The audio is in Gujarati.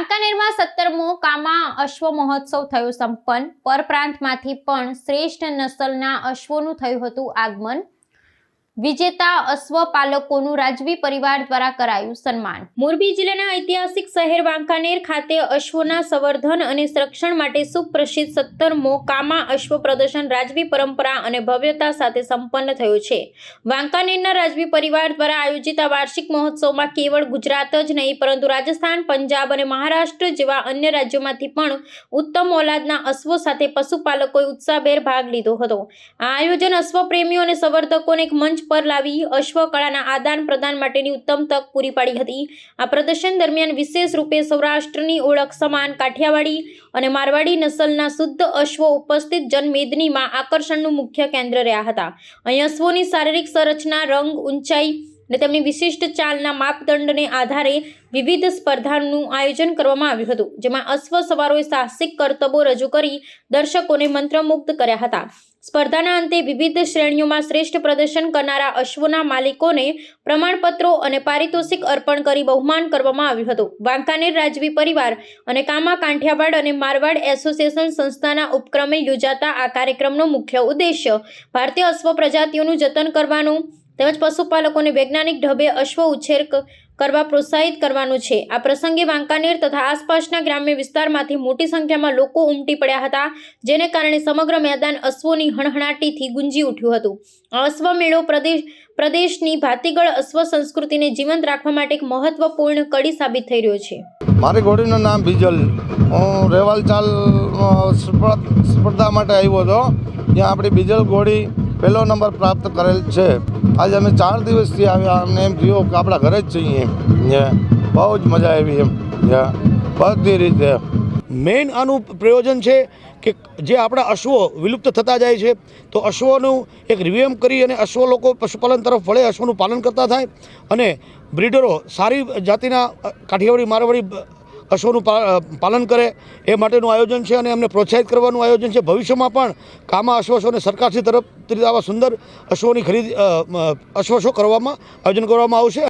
વાંકાનેરમાં સત્તરમો કામા અશ્વ મહોત્સવ થયો સંપન્ન. પરપ્રાંતમાંથી પણ શ્રેષ્ઠ નસલના અશ્વોનું થયું હતું આગમન. વિજેતા અશ્વ પાલકોનું રાજવી પરિવાર દ્વારા કરાયું સન્માન. મોરબી જિલ્લાના ઐતિહાસિક શહેર વાંકાનેર ખાતે અશ્વના સંવર્ધન અને સંરક્ષણ માટે સુપ્રસિદ્ધ સત્તરમો કામા અશ્વ પ્રદર્શન રાજવી પરંપરા અને ભવ્યતા સાથે સંપન્ન થયો છે. વાંકાનેરના રાજવી પરિવાર દ્વારા આયોજિત આ વાર્ષિક મહોત્સવમાં કેવળ ગુજરાત જ નહીં, પરંતુ રાજસ્થાન, પંજાબ અને મહારાષ્ટ્ર જેવા અન્ય રાજ્યોમાંથી પણ ઉત્તમ ઓલાદના અશ્વો સાથે પશુપાલકોએ ઉત્સાહભેર ભાગ લીધો હતો. આ આયોજન અશ્વ પ્રેમીઓ અને સંવર્ધકોને એક મંચ પર લાવી અશ્વ કળાના આદાન પ્રદાન માટેની ઉત્તમ તક પૂરી પાડી હતી. આ પ્રદર્શન દરમિયાન વિશેષ રૂપે સૌરાષ્ટ્રની ઓળખ સમાન કાઠિયાવાડી અને મારવાડી નસલના શુદ્ધ અશ્વો ઉપસ્થિત જનમેદનીમાં આકર્ષણનું મુખ્ય કેન્દ્ર રહ્યા હતા. અહીં અશ્વોની શારીરિક સંરચના, રંગ, ઊંચાઈ અને તેમની વિશિષ્ટ ચાલના માપદંડને આધારે વિવિધ સ્પર્ધાનું આયોજન કરવામાં આવ્યું હતું, જેમાં અશ્વ સવારોએ સાહસિક કરતબો રજૂ કરી દર્શકોને મંત્રમુગ્ધ કર્યા હતા. સ્પર્ધાના અંતે વિવિધ શ્રેણીઓમાં શ્રેષ્ઠ પ્રદર્શન કરનારા અશ્વના માલિકોને પ્રમાણપત્રો અને પારિતોષિક અર્પણ કરી બહુમાન કરવામાં આવ્યું હતું. વાંકાનેર રાજવી પરિવાર અને કામા કાંઠિયાવાડ અને મારવાડ એસોસિએશન સંસ્થાના ઉપક્રમે યોજાતા આ કાર્યક્રમનો મુખ્ય ઉદ્દેશ્ય ભારતીય અશ્વ પ્રજાતિઓનું જતન કરવાનું તેમજ પશુપાલકોને વૈજ્ઞાનિક ઢબે અશ્વ ઉછેર કરવા પ્રોત્સાહિત કરવાનું છે. આ પ્રસંગે વાંકાનેર તથા આસપાસના ગ્રામ્ય વિસ્તારમાંથી મોટી સંખ્યામાં લોકો ઉમટી પડ્યા હતા, જેને કારણે સમગ્ર મેદાન અશ્વોની હણહણાટીથી ગુંજી ઉઠ્યું હતું. આ અશ્વ મેળો પ્રદેશ, પ્રદેશની ભાતીગળ અશ્વ સંસ્કૃતિને જીવંત રાખવા માટે એક મહત્વપૂર્ણ કડી સાબિત થઈ રહ્યો છે. મારી ઘોડીનું નામ બીજલ. હું રેવાલ ચાલ સ્પર્ધા માટે આવ્યો હતો ત્યાં આપણી બીજલ ઘોડી પહેલો નંબર પ્રાપ્ત કરેલ છે. આજે અમે ચાર દિવસથી આવ્યા અને એમ થયું કે આપણા ઘરે જ છીએ બહુ જ મજા આવી એમ. બધી રીતે. મેઇન આનું પ્રયોજન છે કે જે આપણા અશ્વો વિલુપ્ત થતા જાય છે, તો અશ્વોનું એક રિવ્યુમ કરી અને અશ્વો લોકો પશુપાલન તરફ વળે, અશ્વનું પાલન કરતા થાય. અને બ્રીડરો સારી જાતિના કાઠિયાવાડી, મારવાડી અશ્વનું પા- પાલન કરે, એ માટેનું આયોજન છે અને એમને પ્રોત્સાહિત કરવાનું આયોજન છે. ભવિષ્યમાં પણ કામા અશ્વશોને સરકારશ્રી તરફથી આવા સુંદર અશ્વોની ખરીદ અશ્વશો કરવામાં આયોજન કરવામાં આવશે.